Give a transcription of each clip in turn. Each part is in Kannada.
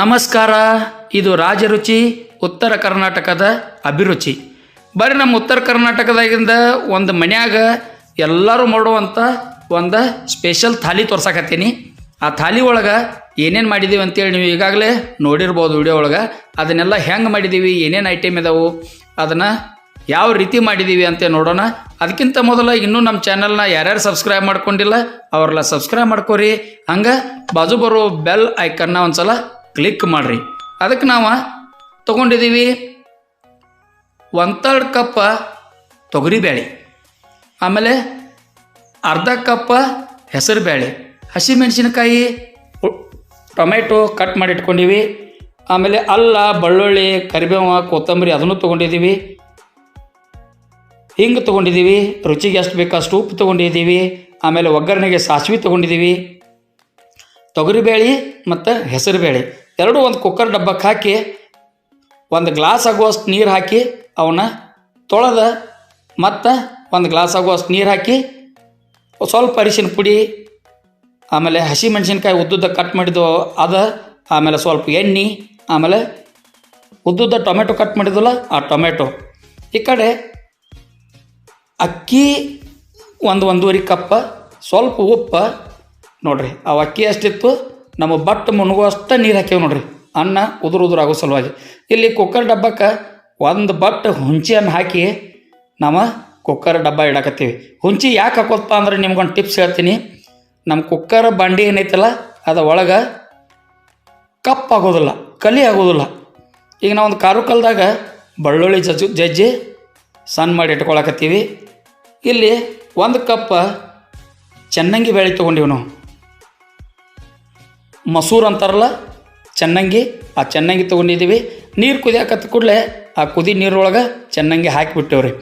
ನಮಸ್ಕಾರ, ಇದು ರಾಜರುಚಿ, ಉತ್ತರ ಕರ್ನಾಟಕದ ಅಭಿರುಚಿ. ಬರೀ ನಮ್ಮ ಉತ್ತರ ಕರ್ನಾಟಕದಾಗಿಂದ ಒಂದು ಮನ್ಯಾಗ ಎಲ್ಲರೂ ಮಾಡುವಂಥ ಒಂದು ಸ್ಪೆಷಲ್ ಥಾಲಿ ತೋರ್ಸಕತ್ತೀನಿ. ಆ ಥಾಲಿ ಒಳಗೆ ಏನೇನು ಮಾಡಿದ್ದೀವಿ ಅಂತೇಳಿ ನೀವು ಈಗಾಗಲೇ ನೋಡಿರ್ಬೋದು ವಿಡಿಯೋ ಒಳಗೆ. ಅದನ್ನೆಲ್ಲ ಹೆಂಗೆ ಮಾಡಿದ್ದೀವಿ ಏನೇನು ಐಟಮ್ ಇದಾವೆ, ಅದನ್ನು ಯಾವ ರೀತಿ ಮಾಡಿದ್ದೀವಿ ಅಂತ ನೋಡೋಣ. ಅದಕ್ಕಿಂತ ಮೊದಲ ಇನ್ನೂ ನಮ್ಮ ಚಾನಲ್ನ ಯಾರ್ಯಾರು ಸಬ್ಸ್ಕ್ರೈಬ್ ಮಾಡ್ಕೊಂಡಿಲ್ಲ, ಅವರೆಲ್ಲ ಸಬ್ಸ್ಕ್ರೈಬ್ ಮಾಡ್ಕೋರಿ. ಹಂಗೆ ಬಾಜು ಬರೋ ಬೆಲ್ ಐಕನ್ನ ಒಂದ್ಸಲ ಕ್ಲಿಕ್ ಮಾಡಿರಿ. ಅದಕ್ಕೆ ನಾವು ತಗೊಂಡಿದ್ದೀವಿ ಒಂದು ತರ್ಡ್ ಕಪ್ಪ ತೊಗರಿಬೇಳೆ ಆಮೇಲೆ ಅರ್ಧ ಕಪ್ಪ ಹೆಸರುಬೇಳೆ ಹಸಿಮೆಣಸಿನಕಾಯಿ ಟೊಮೆಟೊ ಕಟ್ ಮಾಡಿ ಇಟ್ಕೊಂಡಿವಿ, ಆಮೇಲೆ ಅಲ್ಲ, ಬೆಳ್ಳುಳ್ಳಿ, ಕರಿಬೇವು, ಕೊತ್ತಂಬರಿ ಅದನ್ನು ತೊಗೊಂಡಿದ್ದೀವಿ ಹಿಂಗೆ ತೊಗೊಂಡಿದ್ದೀವಿ ರುಚಿಗೆ ಎಷ್ಟು ಬೇಕು ಅಷ್ಟು ಉಪ್ಪು ತೊಗೊಂಡಿದ್ದೀವಿ ಆಮೇಲೆ ಒಗ್ಗರಣೆಗೆ ಸಾಸಿವೆ ತೊಗೊಂಡಿದ್ದೀವಿ ತೊಗರಿಬೇಳೆ ಮತ್ತು ಹೆಸರುಬೇಳೆ ಎರಡೂ ಒಂದು ಕುಕ್ಕರ್ ಡಬ್ಬಕ್ಕೆ ಹಾಕಿ, ಒಂದು ಗ್ಲಾಸ್ ಆಗುವಷ್ಟು ನೀರು ಹಾಕಿ, ಅವನ್ನ ತೊಳೆದ ಮತ್ತು ಒಂದು ಗ್ಲಾಸ್ ಆಗುವಷ್ಟು ನೀರು ಹಾಕಿ ಸ್ವಲ್ಪ ಅರಿಶಿನ ಪುಡಿ, ಆಮೇಲೆ ಹಸಿ ಮೆಣಸಿನ್ಕಾಯಿ ಉದ್ದುದ್ದ ಕಟ್ ಮಾಡಿದ್ದು ಅದ, ಆಮೇಲೆ ಸ್ವಲ್ಪ ಎಣ್ಣೆ, ಆಮೇಲೆ ಉದ್ದುದ್ದ ಟೊಮೆಟೊ ಕಟ್ ಮಾಡಿದ್ವಲ್ಲ ಆ ಟೊಮೆಟೊ. ಈ ಕಡೆ ಅಕ್ಕಿ ಒಂದು ಒಂದೂವರೆ ಕಪ್ಪ ಸ್ವಲ್ಪ ಉಪ್ಪು, ನೋಡ್ರಿ ಆ ಅಕ್ಕಿ ಎಷ್ಟಿತ್ತು? ನಮ್ಮ ಬಟ್ ಮುಣಗುವಷ್ಟು ನೀರು ಹಾಕ್ಯವ ನೋಡ್ರಿ. ಅನ್ನ ಉದುರು ಉದುರು ಆಗೋ ಸಲುವಾಗಿ. ಇಲ್ಲಿ ಕುಕ್ಕರ್ ಡಬ್ಬಕ್ಕೆ ಒಂದು ಬಟ್ ಹುಂಚಿಯನ್ನು ಹಾಕಿ ನಮ್ಮ ಕುಕ್ಕರ್ ಡಬ್ಬ ಇಡಕತ್ತೀವಿ. ಹುಂಚಿ ಯಾಕೆ ಹಾಕೋದಪ್ಪ ಅಂದ್ರೆ ನಿಮ್ಗೊಂದು ಟಿಪ್ಸ್ ಹೇಳ್ತೀನಿ. ನಮ್ಮ ಕುಕ್ಕರ್ ಬಂಡಿ ಏನೈತಲ್ಲ, ಅದು ಒಳಗೆ ಕಪ್ಪಾಗೋದಿಲ್ಲ ಕಲಿ ಆಗೋದಿಲ್ಲ. ಈಗ ನಾವು ಒಂದು ಕಾರು ಕಲ್ದಾಗ ಬೆಳ್ಳುಳ್ಳಿ ಜಜ್ಜು, ಜಜ್ಜಿ ಸಣ್ಣ ಮಾಡಿ ಇಟ್ಕೊಳಕತ್ತೀವಿ. ಇಲ್ಲಿ ಒಂದು ಕಪ್ ಚೆನ್ನಂಗಿ ಬೆಳೆ ತೊಗೊಂಡಿವಿ ನಾವು. ಮಸೂರ್ ಅಂತಾರಲ್ಲ? ಚೆನ್ನಂಗಿ, ಆ ಚೆನ್ನಂಗಿ ತೊಗೊಂಡಿದ್ದೀವಿ. ನೀರು ಕುದಿಯಾಕತ್ತ ಕೂಡಲೇ ಆ ಕುದಿ ನೀರೊಳಗೆ ಚೆನ್ನಂಗಿ ಹಾಕಿಬಿಟ್ಟೇವ್ರಿ.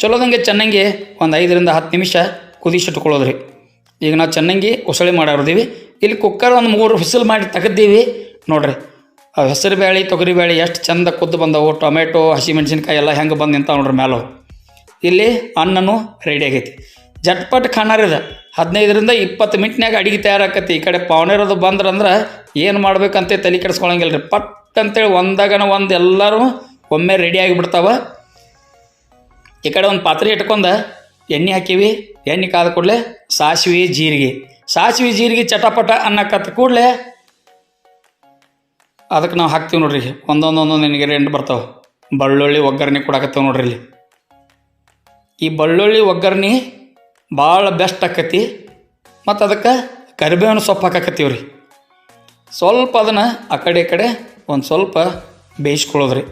ಚಲೋದಂಗೆ ಚೆನ್ನಂಗಿ ಒಂದು ಐದರಿಂದ ಹತ್ತು ನಿಮಿಷ ಕುದಿಸಿಟ್ಕೊಳ್ಳೋದ್ರಿ. ಈಗ ನಾವು ಚೆನ್ನಂಗಿ ಉಸಳಿ ಮಾಡಿರ್ದೀವಿ. ಇಲ್ಲಿ ಕುಕ್ಕರ್ ಒಂದು ಮೂರು ವಿಸಿಲ್ ಮಾಡಿ ತೆಗೆದ್ದೀವಿ ನೋಡ್ರಿ, ಆ ಹೆಸರು ಬ್ಯಾಳಿ, ತೊಗರಿ ಬೇಳೆ ಎಷ್ಟು ಚಂದ ಕುದ್ದು ಬಂದವು. ಟೊಮೆಟೊ ಹಸಿಮೆಣಸಿನ್ಕಾಯಿ ಎಲ್ಲ ಹೆಂಗೆ ಬಂದು ನಿಂತಾವೆ ನೋಡ್ರಿ ಮ್ಯಾಲವು ಇಲ್ಲಿ ಅನ್ನನೂ ರೆಡಿ ಆಗೈತಿ. ಜಟ್ಪಟ್ ಖಾನಾರಿದ ಹದಿನೈದರಿಂದ ಇಪ್ಪತ್ತು ಮಿನಿಟ್ನಾಗ ಅಡಿಗೆ ತಯಾರಾಕತಿ ಈ ಕಡೆ ಪಾವನೇರದು ಬಂದ್ರಂದ್ರೆ ಏನು ಮಾಡ್ಬೇಕಂತ ತಲೆ ಕೆಡಿಸ್ಕೊಳಂಗಿಲ್ಲ ರೀ ಪಟ್ ಅಂತೇಳಿ ಒಂದಾಗನ ಒಂದು ಎಲ್ಲರೂ ಒಮ್ಮೆ ರೆಡಿ ಆಗಿಬಿಡ್ತಾವ. ಈ ಕಡೆ ಒಂದು ಪಾತ್ರೆ ಇಟ್ಕೊಂಡು ಎಣ್ಣೆ ಹಾಕೀವಿ. ಎಣ್ಣೆ ಕಾದ ಕೂಡಲೇ ಸಾಸಿವೆ, ಜೀರಿಗೆ. ಸಾಸಿವೆ, ಜೀರಿಗೆ ಚಟಪಟ ಅನ್ನಕತ್ತ ಕೂಡಲೇ ಅದಕ್ಕೆ ನಾವು ಹಾಕ್ತೀವಿ ನೋಡ್ರಿ ಒಂದೊಂದು ಒಂದೊಂದು ನಿನಗೆ ಎಂಟು ಬರ್ತಾವೆ. ಬಳ್ಳುಳ್ಳಿ ಒಗ್ಗರಣೆ ಕೊಡಕತ್ತೇವೆ ನೋಡ್ರಿ ಇಲ್ಲಿ. ಈ ಬಳ್ಳುಳ್ಳಿ ಒಗ್ಗರಣೆ ಭಾಳ ಬೆಸ್ಟ್ ಆಕತಿ. ಮತ್ತು ಅದಕ್ಕೆ ಕರಿಬೇವಿನ ಸೊಪ್ಪು ಹಾಕಾಕತ್ತೀವಿ ರೀ ಸ್ವಲ್ಪ ಅದನ್ನು ಆ ಕಡೆ ಕಡೆ ಒಂದು ಸ್ವಲ್ಪ ಬೇಯಿಸ್ಕೊಳ್ಳೋದ್ರಿ.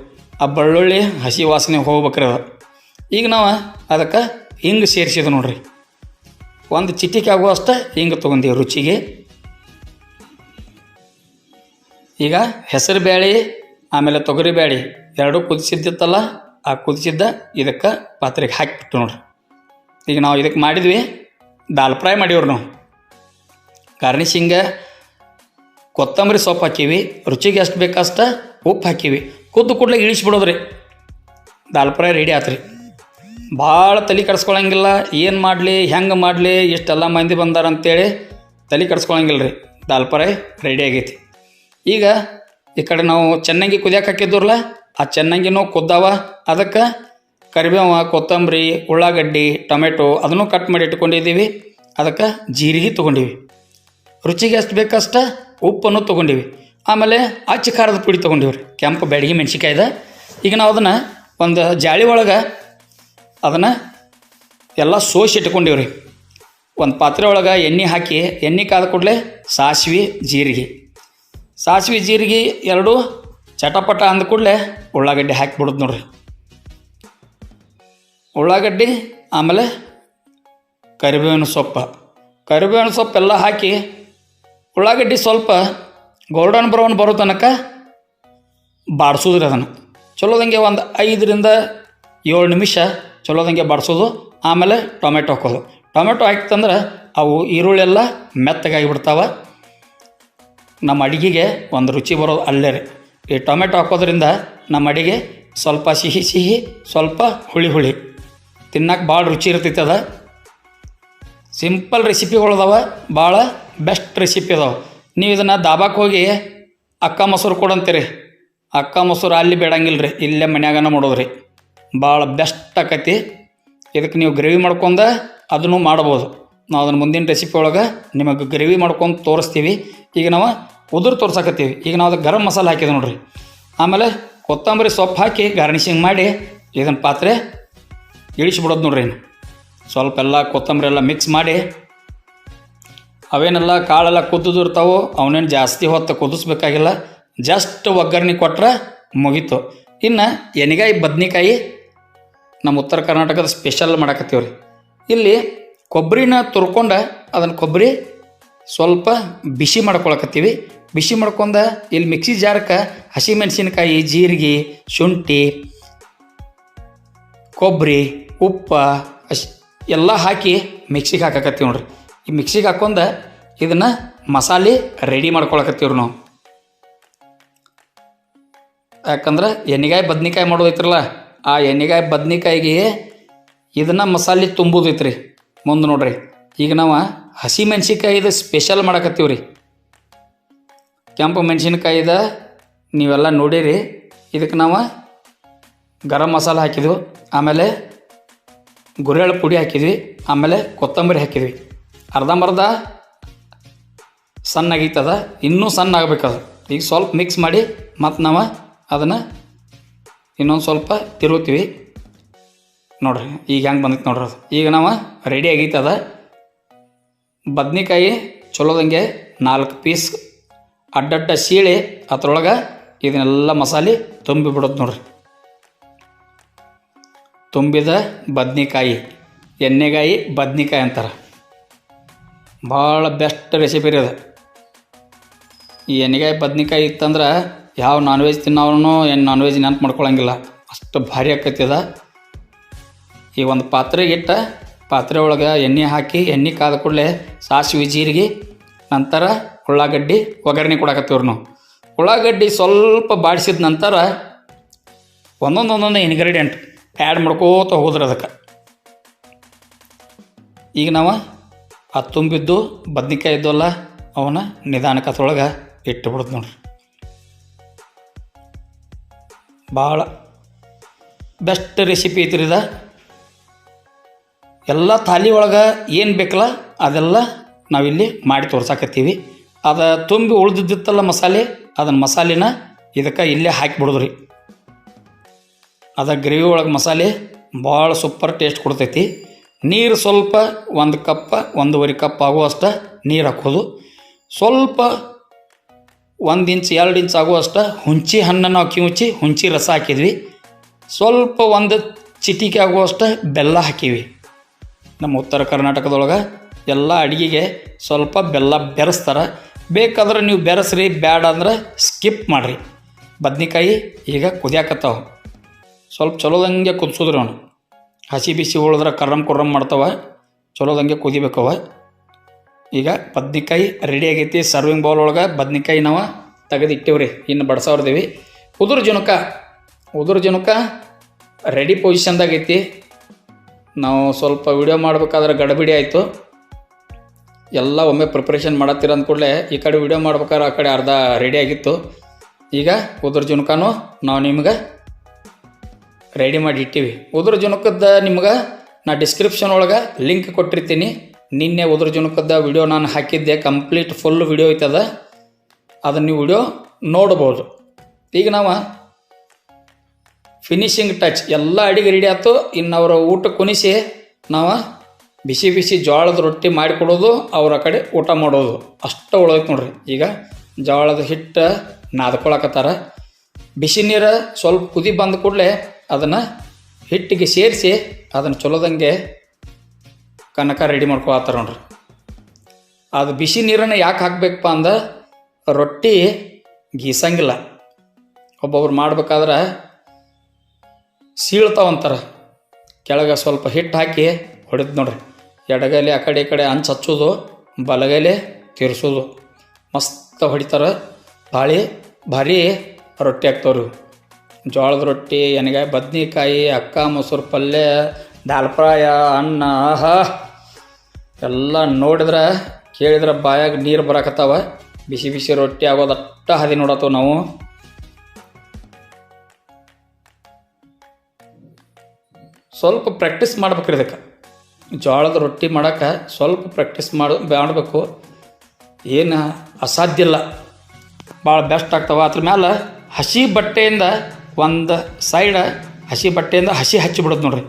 ಆ ಬೆಳ್ಳುಳ್ಳಿ, ಹಸಿ ವಾಸನೆ ಹೋಗ್ಬೇಕ್ರಿ ಅದು. ಈಗ ನಾವು ಅದಕ್ಕೆ ಹಿಂಗೆ ಸೇರಿಸಿದ ನೋಡ್ರಿ. ಒಂದು ಚಿಟಿಕೆ ಆಗುವಷ್ಟು ಹಿಂಗೆ ತೊಗೊಂಡೀವಿ ರುಚಿಗೆ. ಈಗ ಹೆಸರು ಬೇಳೆ ಆಮೇಲೆ ತೊಗರಿ ಬೇಳೆ ಎರಡೂ ಕುದಿಸಿದ್ದಿತ್ತಲ್ಲ, ಆ ಕುದಿಸಿದ್ದ ಇದಕ್ಕೆ ಪಾತ್ರೆಗೆ ಹಾಕಿಬಿಟ್ಟು ನೋಡ್ರಿ. ಈಗ ನಾವು ಇದಕ್ಕೆ ಮಾಡಿದ್ವಿ ದಾಲ್ ಫ್ರೈ ಮಾಡಿವ್ರು ನಾವು. ಗಾರ್ನಿಶಿಂಗ ಕೊತ್ತಂಬರಿ ಸೊಪ್ಪು ಹಾಕೀವಿ, ರುಚಿಗೆ ಎಷ್ಟು ಬೇಕಷ್ಟ ಉಪ್ಪು ಹಾಕೀವಿ. ಕುದ್ದು ಕೂಡಲೇ ಇಳಿಸ್ಬಿಡೋದ್ರಿ. ದಾಲ್ ಫ್ರೈ ರೆಡಿ ಆತ್ರಿ. ಭಾಳ ತಲೆ ಕೆಡ್ಸ್ಕೊಳಂಗಿಲ್ಲ, ಏನು ಮಾಡಲಿ, ಹೆಂಗೆ ಮಾಡಲಿ, ಇಷ್ಟೆಲ್ಲ ಮಂದಿ ಬಂದಾರ ಅಂತೇಳಿ ತಲೆ ಕೆಡ್ಸ್ಕೊಳಂಗಿಲ್ಲ ರೀ ದಾಲ್ ಫ್ರೈ ರೆಡಿ ಆಗೈತಿ. ಈಗ ಈ ಕಡೆ ನಾವು ಚೆನ್ನಂಗಿ ಕುದಿಯಕ್ಕೆ ಹಾಕಿದ್ರಲ್ಲ ಆ ಚೆನ್ನಾಗಿನೂ ಕುದ್ದಾವ, ಅದಕ್ಕೆ ಕರಿಬೇವು, ಕೊತ್ತಂಬರಿ, ಉಳ್ಳಾಗಡ್ಡಿ, ಟೊಮೆಟೊ ಅದನ್ನು ಕಟ್ ಮಾಡಿ ಇಟ್ಕೊಂಡಿದ್ದೀವಿ ಅದಕ್ಕೆ ಜೀರಿಗೆ ತೊಗೊಂಡಿವಿ. ರುಚಿಗೆ ಎಷ್ಟು ಬೇಕಷ್ಟ ಉಪ್ಪನ್ನು ತೊಗೊಂಡಿವಿ. ಆಮೇಲೆ ಅಚ್ಚ ಖಾರದ ಪುಡಿ ತೊಗೊಂಡೀವಿ ರೀ ಕೆಂಪು ಬೆಳಗ್ಗೆ ಮೆಣಸಿಕಾಯ್ದ ಈಗ ನಾವು ಅದನ್ನು ಒಂದು ಜಾಳಿ ಒಳಗೆ ಅದನ್ನು ಎಲ್ಲ ಸೋಸಿ ಇಟ್ಕೊಂಡಿವಿ ರೀ ಒಂದು ಪಾತ್ರೆ ಒಳಗೆ ಎಣ್ಣೆ ಹಾಕಿ, ಎಣ್ಣೆ ಕಾದ ಕೂಡಲೇ ಸಾಸಿವೆ, ಜೀರಿಗೆ. ಸಾಸಿವೆ, ಜೀರಿಗೆ ಎರಡು, ಚಟಪಟ ಅಂದ ಕೂಡಲೇ ಉಳ್ಳಾಗಡ್ಡೆ ಹಾಕಿಬಿಡೋದು ನೋಡ್ರಿ. ಉಳ್ಳಾಗಡ್ಡಿ, ಆಮೇಲೆ ಕರಿಬೇವಿನ ಸೊಪ್ಪು. ಕರಿಬೇವಿನ ಸೊಪ್ಪೆಲ್ಲ ಹಾಕಿ ಉಳ್ಳಾಗಡ್ಡಿ ಸ್ವಲ್ಪ ಗೋಲ್ಡನ್ ಬ್ರೌನ್ ಬರೋ ತನಕ ಬಾಡಿಸೋದ್ರಿ ಅದನ್ನು. ಚಲೋದಂಗೆ ಒಂದು ಐದರಿಂದ ಏಳು ನಿಮಿಷ ಚಲೋದಂಗೆ ಬಾಡಿಸೋದು. ಆಮೇಲೆ ಟೊಮೆಟೊ ಹಾಕೋದು. ಟೊಮೆಟೊ ಹಾಕಿತಂದ್ರೆ ಅವು ಈರುಳ್ಳಿ ಎಲ್ಲ ಮೆತ್ತಗಾಗಿ ಬಿಡ್ತಾವೆ. ನಮ್ಮ ಅಡಿಗೆಗೆ ಒಂದು ರುಚಿ ಬರೋದು ಅಲ್ಲೇ ರೀ. ಈ ಟೊಮೆಟೊ ಹಾಕೋದ್ರಿಂದ ನಮ್ಮ ಅಡಿಗೆ ಸ್ವಲ್ಪ ಸಿಹಿ ಸಿಹಿ, ಸ್ವಲ್ಪ ಹುಳಿ ಹುಳಿ. ತಿನ್ನಕ್ಕೆ ಭಾಳ ರುಚಿ ಇರ್ತೈತೆ ಅದು. ಸಿಂಪಲ್ ರೆಸಿಪಿಗಳದಾವ ಭಾಳ ಬೆಸ್ಟ್ ರೆಸಿಪಿ ಅದಾವೆ. ನೀವು ಇದನ್ನು ದಾಬಾಕ್ಕೆ ಹೋಗಿ ಅಕ್ಕ ಮೊಸರು ಕೊಡಂತೀರಿ ಅಕ್ಕ ಮೊಸರು ಅಲ್ಲಿ ಬೇಡಂಗಿಲ್ಲ ರೀ ಇಲ್ಲೇ ಮನ್ಯಾಗನ ರೀ ಭಾಳ ಬೆಸ್ಟ್ ಆಕತಿ. ಇದಕ್ಕೆ ನೀವು ಗ್ರೇವಿ ಮಾಡ್ಕೊಂಡು ಅದನ್ನು ಮಾಡ್ಬೋದು. ನಾವು ಅದನ್ನು ಮುಂದಿನ ರೆಸಿಪಿ ಒಳಗೆ ನಿಮಗೆ ಗ್ರೇವಿ ಮಾಡ್ಕೊಂಡು ತೋರಿಸ್ತೀವಿ. ಈಗ ನಾವು ಉದುರು ತೋರ್ಸಕತ್ತೀವಿ. ಈಗ ನಾವು ಅದಕ್ಕೆ ಗರಂ ಮಸಾಲೆ ಹಾಕಿದೆ ನೋಡ್ರಿ. ಆಮೇಲೆ ಕೊತ್ತಂಬರಿ ಸೊಪ್ಪು ಹಾಕಿ ಗಾರ್ನಿಷಿಂಗ್ ಮಾಡಿ ಇದನ್ನು ಪಾತ್ರೆ ಇಳಿಸ್ಬಿಡೋದು ನೋಡ್ರಿ ಸ್ವಲ್ಪ ಎಲ್ಲ ಕೊತ್ತಂಬರಿ ಎಲ್ಲ ಮಿಕ್ಸ್ ಮಾಡಿ, ಅವೇನೆಲ್ಲ ಕಾಳೆಲ್ಲ ಕುದ್ದು ಇರ್ತಾವೋ ಅವನೇನು ಜಾಸ್ತಿ ಹೊತ್ತು ಕುದಿಸ್ಬೇಕಾಗಿಲ್ಲ. ಜಸ್ಟ್ ಒಗ್ಗರಣೆ ಕೊಟ್ಟರೆ ಮುಗೀತು. ಇನ್ನು ಎನಿಗಾಯಿ ಬದ್ನಿಕಾಯಿ ನಮ್ಮ ಉತ್ತರ ಕರ್ನಾಟಕದ ಸ್ಪೆಷಲ್ ಮಾಡಕತ್ತೀವಿ ರೀ ಇಲ್ಲಿ ಕೊಬ್ಬರಿನ ತುರ್ಕೊಂಡ ಅದನ್ನು ಕೊಬ್ಬರಿ ಸ್ವಲ್ಪ ಬಿಸಿ ಮಾಡ್ಕೊಳಕತ್ತೀವಿ. ಬಿಸಿ ಮಾಡ್ಕೊಂಡ ಇಲ್ಲಿ ಮಿಕ್ಸಿ ಜಾರಕ್ಕೆ ಹಸಿಮೆಣಸಿನ್ಕಾಯಿ, ಜೀರಿಗೆ, ಶುಂಠಿ, ಕೊಬ್ಬರಿ ಉಪ್ಪ, ಅಶ್ ಎಲ್ಲ ಹಾಕಿ ಮಿಕ್ಸಿಗೆ ಹಾಕಕತ್ತೀವಿ ನೋಡ್ರಿ. ಈ ಮಿಕ್ಸಿಗೆ ಹಾಕೊಂಡು ಇದನ್ನು ಮಸಾಲೆ ರೆಡಿ ಮಾಡ್ಕೊಳಕತ್ತೀವ್ರಿ ನಾವು. ಯಾಕಂದ್ರೆ ಎಣ್ಣೆಗಾಯಿ, ಬದ್ನಿಕಾಯಿ ಮಾಡೋದೈತ್ರಲ್ಲ, ಆ ಎಣ್ಣೆಗಾಯಿ, ಬದ್ನಿಕಾಯಿಗೆ ಇದನ್ನು ಮಸಾಲೆ ತುಂಬೋದೈತ್ರಿ. ಮುಂದೆ ನೋಡ್ರಿ, ಈಗ ನಾವು ಹಸಿ ಮೆಣಸಿನ್ಕಾಯಿದು ಸ್ಪೆಷಲ್ ಮಾಡಕತ್ತೀವಿ ರೀ ಕೆಂಪು ಮೆಣಸಿನ್ಕಾಯಿದ ನೀವೆಲ್ಲ ನೋಡಿರಿ ಇದಕ್ಕೆ ನಾವು ಗರಂ ಮಸಾಲೆ ಹಾಕಿದ್ವು. ಆಮೇಲೆ ಗುರೆಳ್ಳು ಪುಡಿ ಹಾಕಿದ್ವಿ, ಆಮೇಲೆ ಕೊತ್ತಂಬರಿ ಹಾಕಿದ್ವಿ. ಅರ್ಧಂಬರ್ಧ ಸಣ್ಣ ಆಗೈತದ ಇನ್ನೂ ಸಣ್ಣ ಆಗಬೇಕದು ಈಗ ಸ್ವಲ್ಪ ಮಿಕ್ಸ್ ಮಾಡಿ ಮತ್ತು ನಾವು ಅದನ್ನು ಇನ್ನೊಂದು ಸ್ವಲ್ಪ ತಿರುಗುತ್ತೀವಿ ನೋಡ್ರಿ, ಈಗ ಹೆಂಗೆ ಬಂದಿತ್ತು ನೋಡ್ರಿ ಅದು. ಈಗ ನಾವು ರೆಡಿ ಆಗೈತದ ಬದ್ನಿಕಾಯಿ ಚಲೋದಂಗೆ ನಾಲ್ಕು ಪೀಸ್ ಅಡ್ಡಡ್ಡ ಸೀಳಿ ಅದರೊಳಗೆ ಇದನ್ನೆಲ್ಲ ಮಸಾಲೆ ತುಂಬಿ ಬಿಡೋದು ನೋಡ್ರಿ. ತುಂಬಿದ ಬದ್ನಿಕಾಯಿ, ಎಣ್ಣೆಗಾಯಿ ಬದ್ನಿಕಾಯಿ ಅಂತಾರೆ. ಭಾಳ ಬೆಸ್ಟ್ ರೆಸಿಪಿ ರೀ ಅದು. ಈ ಎಣ್ಣೆಗಾಯಿ ಬದ್ನಿಕಾಯಿ ಇತ್ತಂದ್ರೆ ಯಾವ ನಾನ್ ವೆಜ್ ತಿನ್ನೋನು ಏನು ನಾನ್ ವೆಜ್ ನೆನಪು ಮಾಡ್ಕೊಳಂಗಿಲ್ಲ. ಅಷ್ಟು ಭಾರಿ ಆಕೈತಿದ ಈ ಒಂದು ಪಾತ್ರೆ ಇಟ್ಟ ಪಾತ್ರೆ ಒಳಗೆ ಎಣ್ಣೆ ಹಾಕಿ, ಎಣ್ಣೆ ಕಾದ ಕೂಡಲೇ ಸಾಸಿವೆ ಜೀರಿಗೆ, ನಂತರ ಉಳ್ಳಾಗಡ್ಡಿ, ಒಗ್ಗರಣೆ ಕೊಡಕತ್ತೀವ್ರಿ ನಾವು ಉಳ್ಳಾಗಡ್ಡಿ ಸ್ವಲ್ಪ ಬಾಡಿಸಿದ ನಂತರ ಒಂದೊಂದೊಂದೊಂದು ಒಂದೊಂದು ಆ್ಯಡ್ ಮಾಡ್ಕೋತ ಹೋದ್ರೆ ಅದಕ್ಕೆ. ಈಗ ನಾವು ಆ ತುಂಬಿದ್ದು ಬದ್ನಿಕಾಯಿ ಇದ್ದವಲ್ಲ ಅವನ್ನ ನಿಧಾನಕ್ಕೆ ಅದ್ರೊಳಗೆ ಇಟ್ಟು ಬಿಡೋದು ನೋಡ್ರಿ. ಭಾಳ ಬೆಸ್ಟ್ ರೆಸಿಪಿ ಐತ್ರಿ ಇದ. ಎಲ್ಲ ಥಾಲಿ ಒಳಗೆ ಏನು ಬೇಕಲ್ಲ ಅದೆಲ್ಲ ನಾವಿಲ್ಲಿ ಮಾಡಿ ತೋರ್ಸಾಕತ್ತೀವಿ. ಅದು ತುಂಬಿ ಉಳ್ದಿದ್ದಿತ್ತಲ್ಲ ಮಸಾಲೆ, ಅದನ್ನ ಮಸಾಲೆನ ಇದಕ್ಕೆ ಇಲ್ಲೇ ಹಾಕಿಬಿಡೋದ್ರಿ ಅದ ಗ್ರೇವಿ ಒಳಗೆ ಮಸಾಲೆ ಭಾಳ ಸೂಪರ್ ಟೇಸ್ಟ್ ಕೊಡ್ತೈತಿ. ನೀರು ಸ್ವಲ್ಪ ಒಂದು ಕಪ್ಪ, ಒಂದೂವರೆ ಕಪ್ ಆಗುವಷ್ಟ ನೀರು ಹಾಕೋದು. ಸ್ವಲ್ಪ ಒಂದು ಇಂಚ್, ಎರಡು ಇಂಚ್ ಆಗುವಷ್ಟ ಹುಂಚಿ ಹಣ್ಣನ್ನು ನಾವು ಕಿವುಚಿ, ಹುಂಚಿ ರಸ ಹಾಕಿದ್ವಿ. ಸ್ವಲ್ಪ ಒಂದು ಚಿಟಿಕೆ ಆಗುವಷ್ಟ ಬೆಲ್ಲ ಹಾಕಿವಿ ನಮ್ಮ ಉತ್ತರ ಕರ್ನಾಟಕದೊಳಗೆ ಎಲ್ಲ ಅಡುಗೆಗೆ ಸ್ವಲ್ಪ ಬೆಲ್ಲ ಬೆರೆಸ್ತಾರೆ. ಬೇಕಾದ್ರೆ ನೀವು ಬೆರೆಸ್ರಿ, ಬ್ಯಾಡ ಅಂದ್ರೆ ಸ್ಕಿಪ್ ಮಾಡಿರಿ. ಬದ್ನಿಕಾಯಿ ಈಗ ಕುದಿಯಾಕತ್ತಾವ. ಸ್ವಲ್ಪ ಚಲೋದಂಗೆ ಕುದಿಸೋದ್ರಿ ಅವನು. ಹಸಿ ಬಿಸಿ ಉಳಿದ್ರೆ ಕರ್ರಮ್ ಕುರ್ರಮ್ ಮಾಡ್ತಾವ ಚಲೋದಂಗೆ ಕುದಿಬೇಕವ. ಈಗ ಬದ್ನಿಕಾಯಿ ರೆಡಿ ಆಗೈತಿ ಸರ್ವಿಂಗ್ ಬೌಲ್ ಒಳಗೆ ಬದ್ನಿಕಾಯಿ ನಾವು ತೆಗೆದಿಟ್ಟಿವ್ರಿ, ಇನ್ನು ಬಡ್ಸವ್ರದೇವಿ. ಉದುರು ಜುನಕ ಉದುರು ಜುನಕ ರೆಡಿ ಪೊಸಿಷನ್ದಾಗೈತಿ ನಾವು ಸ್ವಲ್ಪ ವಿಡಿಯೋ ಮಾಡ್ಬೇಕಾದ್ರೆ ಗಡಬಿಡಿ ಆಯಿತು. ಎಲ್ಲ ಒಮ್ಮೆ ಪ್ರಿಪ್ರೇಷನ್ ಮಾಡತ್ತೀರ ಅಂದ್ಕೂಡಲೇ ಈ ಕಡೆ ವಿಡಿಯೋ ಮಾಡ್ಬೇಕಾದ್ರೆ ಆ ಕಡೆ ಅರ್ಧ ರೆಡಿ ಆಗಿತ್ತು. ಈಗ ಉದುರು ಜುನಕನೂ ನಾವು ನಿಮ್ಗೆ ರೆಡಿ ಮಾಡಿ ಇಟ್ಟಿವಿ. ಉದ್ರ ಜುನಕದ್ದ ನಿಮ್ಗೆ ನಾ ಡಿಸ್ಕ್ರಿಪ್ಷನ್ ಒಳಗೆ ಲಿಂಕ್ ಕೊಟ್ಟಿರ್ತೀನಿ. ನಿನ್ನೆ ಉದ್ರ ಜುನಕದ್ದ ವಿಡಿಯೋ ನಾನು ಹಾಕಿದ್ದೆ ಕಂಪ್ಲೀಟ್ ಫುಲ್ ವಿಡಿಯೋ ಐತದ. ಅದನ್ನು ನೀವು ವಿಡಿಯೋ ನೋಡ್ಬೋದು. ಈಗ ನಾವು ಫಿನಿಶಿಂಗ್ ಟಚ್ ಎಲ್ಲ ಅಡಿಗೆ ರೆಡಿ ಆಯ್ತು ಇನ್ನು ಅವರ ಊಟ ಕುಣಿಸಿ ನಾವು ಬಿಸಿ ಬಿಸಿ ಜೋಳದ ರೊಟ್ಟಿ ಮಾಡಿಕೊಡೋದು ಅವರ ಕಡೆ ಊಟ ಮಾಡೋದು. ಅಷ್ಟು ಉಳದೈತೆ ನೋಡ್ರಿ. ಈಗ ಜೋಳದ ಹಿಟ್ಟು ನಾದ್ಕೊಳಕತ್ತಾರ. ಬಿಸಿ ನೀರು ಸ್ವಲ್ಪ ಕುದಿ ಬಂದ ಕೂಡಲೇ ಅದನ್ನು ಹಿಟ್ಟಿಗೆ ಸೇರಿಸಿ ಅದನ್ನು ಚಲೋದಂಗೆ ಕನಕ ರೆಡಿ ಮಾಡ್ಕೊಳತ್ತಾರ ನೋಡ್ರಿ. ಅದು ಬಿಸಿ ನೀರನ್ನು ಯಾಕೆ ಹಾಕ್ಬೇಕಪ್ಪ ಅಂದ್ರೆ ರೊಟ್ಟಿ ಗೀಸಂಗಿಲ್ಲ. ಒಬ್ಬೊಬ್ರು ಮಾಡ್ಬೇಕಾದ್ರೆ ಸೀಳ್ತಾವಂತಾರ ಕೆಳಗೆ ಸ್ವಲ್ಪ ಹಿಟ್ಟು ಹಾಕಿ ಹೊಡೆದು ನೋಡ್ರಿ. ಎಡಗೈಲಿ ಆ ಕಡೆ ಈ ಕಡೆ ಹಂಚ್ ಹಚ್ಚೋದು, ಬಲಗೈಲಿ ತಿರ್ಸೋದು. ಮಸ್ತ್ ಹೊಡಿತಾರೆ. ಭಾಳ ಭಾರಿ ರೊಟ್ಟಿ ಇವು. ಜೋಳದ ರೊಟ್ಟಿ ಎನಗ ಬದ್ನಿಕಾಯಿ, ಅಕ್ಕ ಮೊಸರು ಪಲ್ಯ ದಾಲ್ ಫ್ರಾಯ ಅನ್ನ, ಆಹಾ, ಎಲ್ಲ ನೋಡಿದ್ರೆ ಕೇಳಿದ್ರೆ ಬಾಯಾಗ ನೀರು ಬರಕತ್ತಾವ. ಬಿಸಿ ಬಿಸಿ ರೊಟ್ಟಿ ಆಗೋದಟ್ಟ ಹದಿ ನೋಡತ್ತವ ನಾವು. ಸ್ವಲ್ಪ ಪ್ರಾಕ್ಟೀಸ್ ಮಾಡ್ಬೇಕ್ರಿ ಇದಕ್ಕೆ. ಜೋಳದ ರೊಟ್ಟಿ ಮಾಡೋಕೆ ಸ್ವಲ್ಪ ಪ್ರಾಕ್ಟೀಸ್ ಮಾಡು, ಮಾಡಬೇಕು. ಏನು ಅಸಾಧ್ಯ ಇಲ್ಲ. ಭಾಳ ಬೆಸ್ಟ್ ಆಗ್ತಾವ. ಅದ್ರ ಮೇಲೆ ಹಸಿ ಬಟ್ಟೆಯಿಂದ ಒಂದು ಸೈಡ್ ಹಸಿ ಬಟ್ಟೆಯಿಂದ ಹಸಿ ಹಚ್ಚಿ ಬಿಡೋದು ನೋಡ್ರಿ.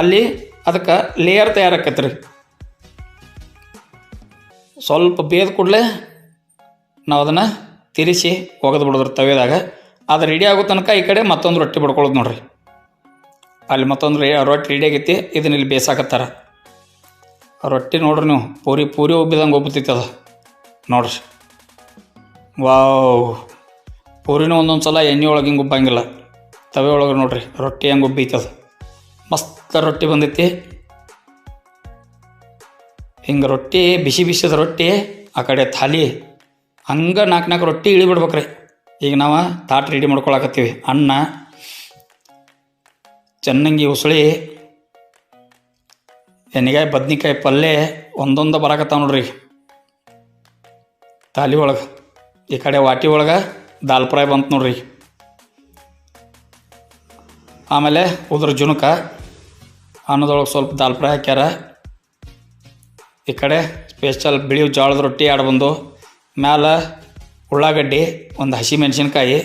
ಅಲ್ಲಿ ಅದಕ್ಕೆ ಲೇಯರ್ ತಯಾರಾಕತ್ತೆ ರೀ ಸ್ವಲ್ಪ ಬೇದ ಕೂಡಲೇ ನಾವು ಅದನ್ನು ತಿರಿಸಿ ಒಗೆದು ಬಿಡೋದ್ರಿ ತವೆದಾಗ ಅದು ರೆಡಿ ಆಗೋ ತನಕ ಈ ಕಡೆ ಮತ್ತೊಂದು ರೊಟ್ಟಿ ಬಡ್ಕೊಳ್ಳೋದು ನೋಡ್ರಿ. ಅಲ್ಲಿ ಮತ್ತೊಂದು ರೊಟ್ಟಿ ರೆಡಿ ಆಗೈತಿ, ಇದನ್ನ ಇಲ್ಲಿ ಬೇಸಾಕತ್ತಾರ. ರೊಟ್ಟಿ ನೋಡ್ರಿ ನೀವು, ಪೂರಿ ಪೂರಿ ಒಬ್ಬಿದಂಗೆ ಒಬ್ಬತೈತಿ ಅದು. ನೋಡ್ರಿ. ವಾವ್. ಪೂರಿನೂ ಒಂದೊಂದು ಸಲ ಎಣ್ಣೆ ಒಳಗೆ ಹಿಂಗೆ ಉಬ್ಬಂಗಿಲ್ಲ. ತವೆ ಒಳಗೆ ನೋಡ್ರಿ, ರೊಟ್ಟಿ ಹೆಂಗೆ ಉಬ್ಬೈತದ ಮಸ್ತ್ ರೊಟ್ಟಿ ಬಂದೈತಿ. ಹಿಂಗೆ ರೊಟ್ಟಿ, ಬಿಸಿ ಬಿಸಿದ ರೊಟ್ಟಿ, ಆ ಕಡೆ ಥಾಲಿ, ಹಂಗೆ ನಾಲ್ಕು ನಾಲ್ಕು ರೊಟ್ಟಿ ಇಳಿಬಿಡ್ಬೇಕ್ರಿ ಈಗ ನಾವು ತಾಟ್ ರೆಡಿ ಮಾಡ್ಕೊಳಕತ್ತೀವಿ. ಅನ್ನ, ಚೆನ್ನಂಗಿ ಉಸುಳಿ ಎಣ್ಣೆಗಾಯಿ ಬದ್ನಿಕಾಯಿ ಪಲ್ಯ ಒಂದೊಂದು ಬರಾಕತ್ತಾವ ನೋಡ್ರಿ. ತಾಲಿ ಒಳಗೆ, ಈ ಕಡೆ ವಾಟಿ ಒಳಗೆ, ದಾಲ್ ಫ್ರೈ ಬಂತು ನೋಡ್ರಿ. ಆಮೇಲೆ ಉದ್ರ ಜುನಕ ಅನ್ನದೊಳಗೆ ಸ್ವಲ್ಪ ದಾಲ್ ಫ್ರೈ ಹಾಕ್ಯಾರ. ಈ ಕಡೆ ಸ್ಪೆಷಲ್ ಬಿಳಿ ಜೋಳದ ರೊಟ್ಟಿ ಎರಡು ಬಂದು, ಮ್ಯಾಲೆ ಉಳ್ಳಾಗಡ್ಡಿ, ಒಂದು ಹಸಿ ಮೆಣಸಿನ್ಕಾಯಿ.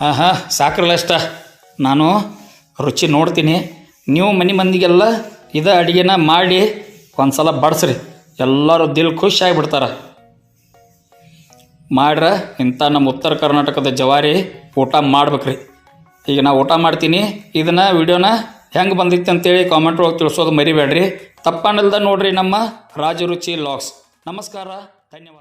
ಹಾಂ ಹಾಂ ಸಾಕ್ರಲ್ಲ ಇಷ್ಟ ನಾನು ರುಚಿ ನೋಡ್ತೀನಿ. ನೀವು ಮನೆ ಮಂದಿಗೆಲ್ಲ ಇದ ಅಡುಗೆನ ಮಾಡಿ ಒಂದು ಸಲ ಬಡಿಸ್ರಿ. ಎಲ್ಲರೂ ದಿಲ್ ಖುಷಿ ಆಗಿಬಿಡ್ತಾರೆ. ಮಾಡ್ರ ಇಂಥ ನಮ್ಮ ಉತ್ತರ ಕರ್ನಾಟಕದ ಜವಾರಿ ಊಟ ಮಾಡ್ಬೇಕ್ರಿ. ಈಗ ನಾ ಊಟ ಮಾಡ್ತೀನಿ. ಇದನ್ನು ವಿಡಿಯೋನ ಹೆಂಗೆ ಬಂದಿತ್ತು ಅಂತೇಳಿ ಕಾಮೆಂಟ್ ಒಳಗೆ ತಿಳಿಸೋದು ಮರಿಬೇಡ್ರಿ. ತಪ್ಪನಲ್ದ ನೋಡ್ರಿ ನಮ್ಮ ರಾಜರುಚಿ ಲಾಗ್ಸ್. ನಮಸ್ಕಾರ, ಧನ್ಯವಾದ.